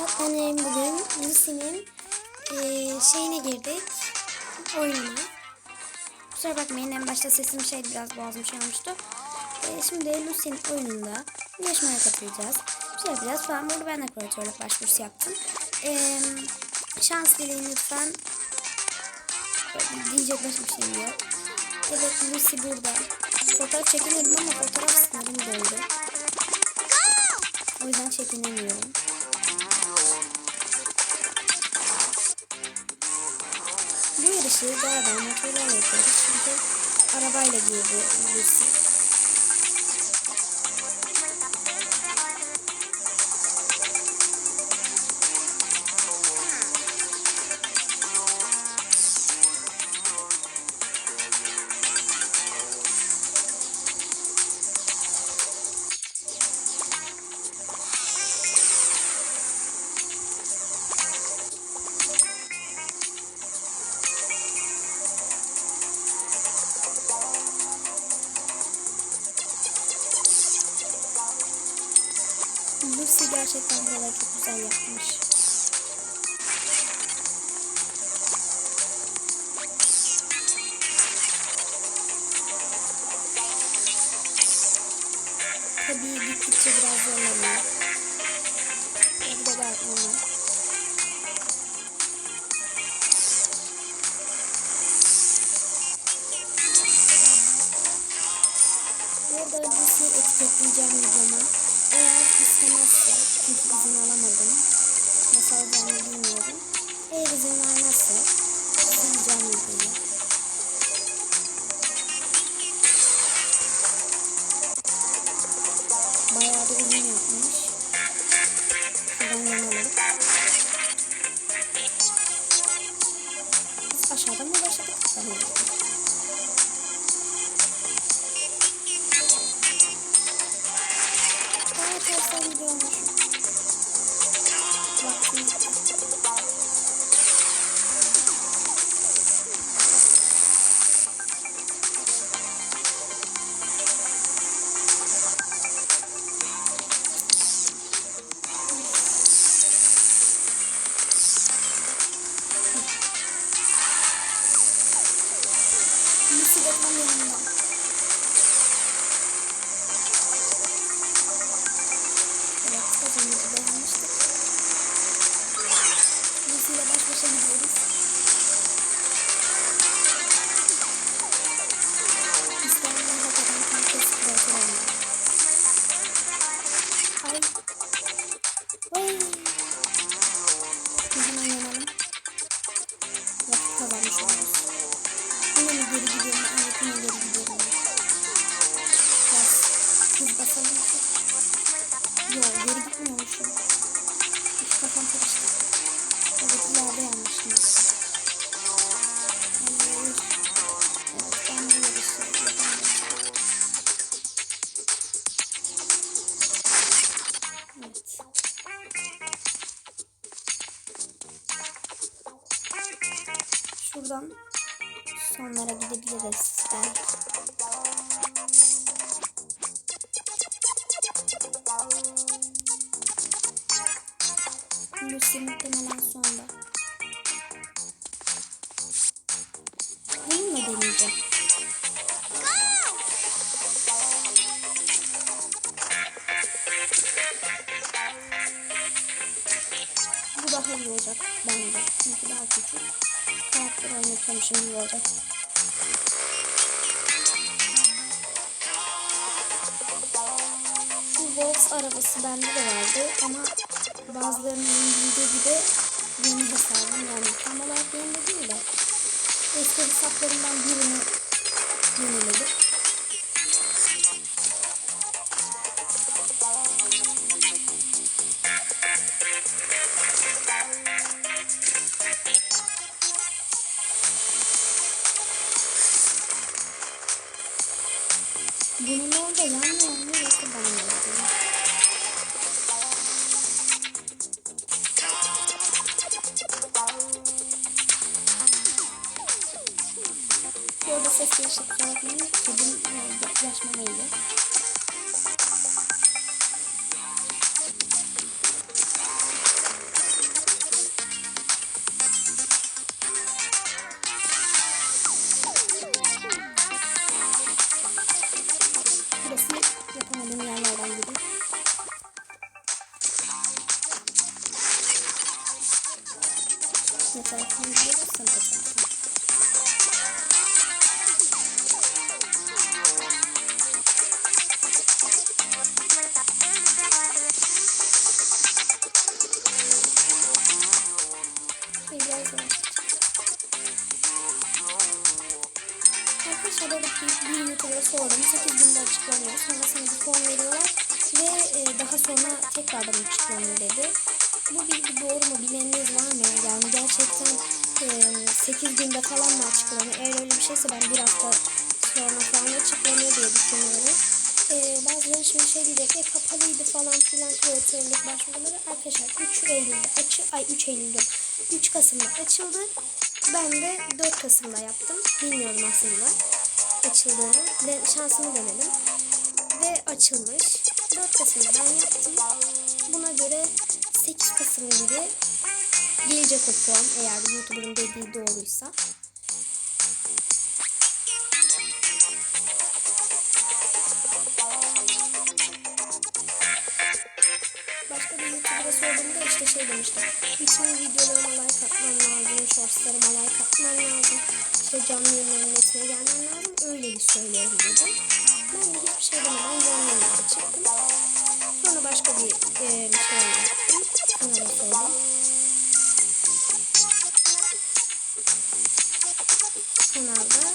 Annem bugün Lucy'nin eee, şeyine girdik. Oyununa. Kusura bakmayın en başta sesim şeydi biraz boğazım şey olmuştu. Eee, şimdi Lucy'nin oyununda yarışmaya katılacağız. Bir şey yapacağız falan. Burada ben de kuratörlük başvurusu yaptım. Eee, şans dileyin lütfen. Diyecek başka bir şeyim yok. Evet Lucy burada. Fotoğraf çekinelim ama fotoğraf sınırım doldu. O yüzden çekinemiyorum. Bu yarışı galiba motorlarla yapıyoruz. Arabayla girdi Lucy gerçekten buraları çok güzel yapmış. Tabii gittikçe biraz zorlanıyor. Bu da normal. Burada Lucy'yi etiketleyeceğim videoma. Eğer istemezse, çünkü izin alamadım. Nasıl alacağımı bilmiyorum. Eğer izin vermezse sileceğim videoyu. Bayağı da uzun yapmış. Şuradan yanalım. Biz aşağıdan mı başladık? Ben Şuradan sonlara gidebiliriz belki. Lucy muhtemelen sonda. Bununla deneyeceğim. Bu daha iyi olacak bence. Çünkü daha küçük. Karakter oynatıyormuşum gibi olacak. Şu Volks arabası bende de vardı ama bazılarının bildiği gibi yeni hesabım yani tam olarak yeni de değil de eski hesaplarımdan birini yeniledim. arkadaşlar kusura bakmayın. Kedim yaklaşmamalıydı. Burası yapamadığım yerlerden biri. Mesela sen? YouTuber'a sordum. 8 günde açıklanıyor. Sonrasında bir form veriyorlar. Ve e, daha sonra tekrardan açıklanıyor dedi. Bu bilgi doğru mu? Bileniniz var mı? Yani gerçekten e, 8 günde falan mı açıklanıyor? Eğer öyle bir şeyse ben bir hafta sonra falan açıklanıyor diye düşünüyorum. E, bazıları şimdi şey diyecek e, kapalıydı falan filan kreatörlük başvuruları. Arkadaşlar 3 Eylül'de açı ay 3 Eylül'de 3 Kasım'da açıldı. Ben de 4 Kasım'da yaptım. Bilmiyorum aslında açıldığını. De, şansımı denedim. Ve açılmış. 4 Kasım'da ben yaptım. Buna göre 8 Kasım gibi gelecek o form eğer YouTuber'ın dediği doğruysa. Başka bir YouTuber'a sorduğumda işte şey demişti. Bütün videolarıma like atman lazım, shortslarıma like atman lazım. İşte canlı yayınların netine gelmen lazım. Öyle bir söylüyorum dedi. Ben de hiçbir şey demeden canlı yayınlara çıktım. Sonra başka bir e, şey yaptım. Kanala sordum. Kanalda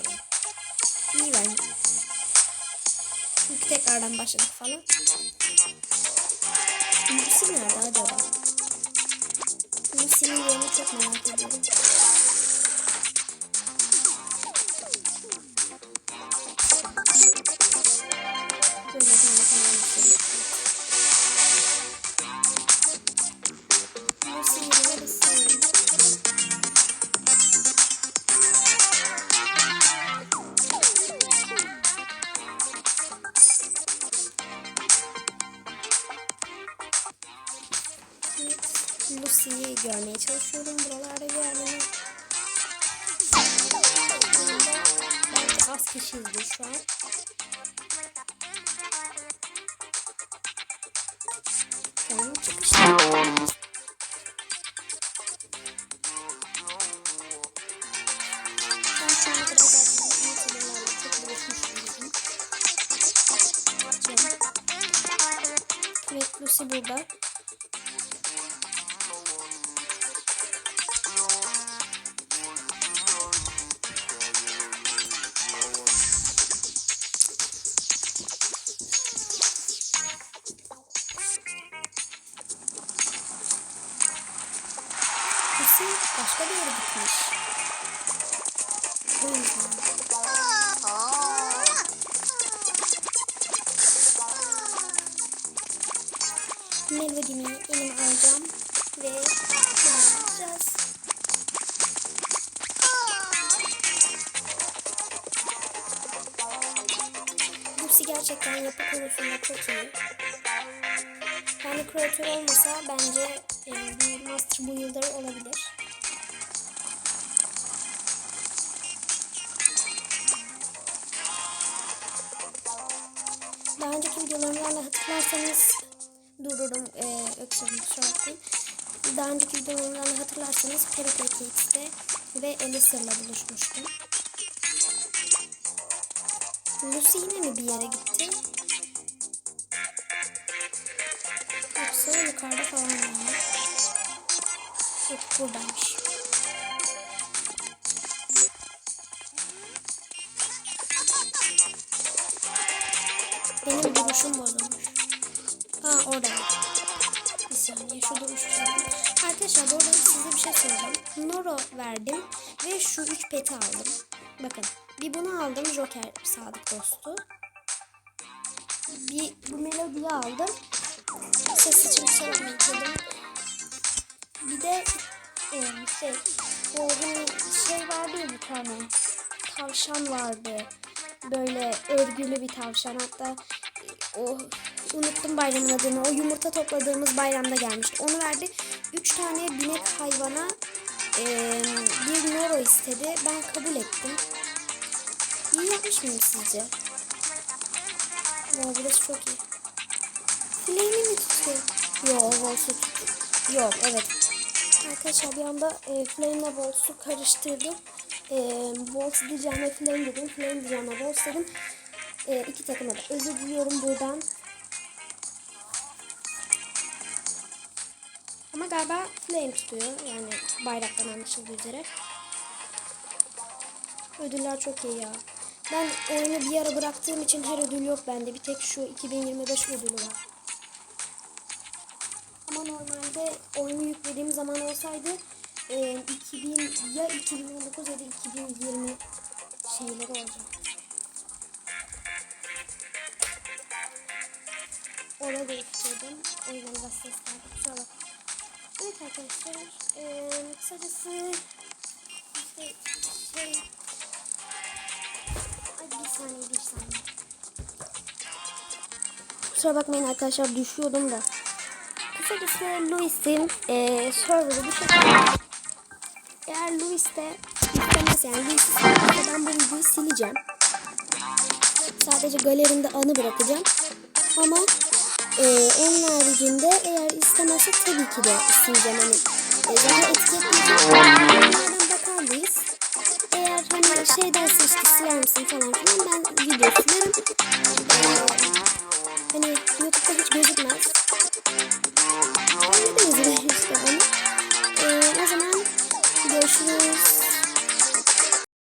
3 dakikada. İyi bence. Çünkü tekrardan başladık falan. Lucy nerede acaba? Lucy'nin yerini çok merak ediyorum. Görmeye çalışıyorum. Buralarda bir yerlere. Bence az kişiyizdir şu an. Tamam, çıkışta. Ben şu başka bir yere gitmiş. Melodimi elime alacağım ve kullanacağız. Lucy gerçekten yapı konusunda çok iyi. Yani kreatör olmasa bence e, bir Master Builder olabilir. Önceki videolarımdan hatırlarsanız dururum e, öksürdüm kusura bakmayın. Daha önceki videolarımdan hatırlarsanız Peripetix'te ve Elisir'la buluşmuştum. Lucy yine mi bir yere gitti? Yoksa yukarıda falan mı? Yok buradaymış. Duruşum bozulmuş. Ha orada. Bir saniye şu duruşu söyleyeyim. Arkadaşlar bu arada size bir şey söyleyeceğim. Noro verdim ve şu üç peti aldım. Bakın bir bunu aldım Joker Sadık Dostu. Bir bu melodiyi aldım. Ses için söylemek istedim. Bir de e, şey o hani şey vardı ya bir tane tavşan vardı. Böyle örgülü bir tavşan hatta e, o unuttum bayramın adını. O yumurta topladığımız bayramda gelmişti. Onu verdi. Üç tane binek hayvana Ee, bir Noro istedi. Ben kabul ettim. İyi yapmış mıyım sizce? Wow, burası çok iyi. Flame'i mi tutuyor? Yok, Vols'u. Yok, evet. Arkadaşlar bir anda e, Flame ile karıştırdım. E, Volts diyeceğime Flame dedim. Flame diyeceğime Volts dedim. E, iki takıma da özür diliyorum buradan. Ama galiba Flame tutuyor. Yani bayraktan anlaşıldığı üzere. Ödüller çok iyi ya. Ben oyunu bir ara bıraktığım için her ödül yok bende. Bir tek şu 2025 ödülü var. Ama normalde oyunu yüklediğim zaman olsaydı e, 2000 ya 2019 ya da 2020 şeyleri olacak. Orada değiştirdim. O yüzden biraz ses geldi. Evet arkadaşlar. E, kısacası işte şey Ay bir saniye bir saniye. Kusura bakmayın arkadaşlar düşüyordum da. Kısacası Louis'in e, serverı bu şekilde. Eğer Louis de istemez yani Louis istemezse ben bu videoyu sileceğim. Sadece galerimde anı bırakacağım. Ama e, onun haricinde eğer istemezse tabii ki de sileceğim. Hani e, zaten etiketleyeceğim. Bakar mıyız? Eğer hani şey derse işte siler misin falan filan ben video silerim. E, hani YouTube'da hiç gözükmez. Öyle de izlerim işte onu. E, o zaman görüşürüz.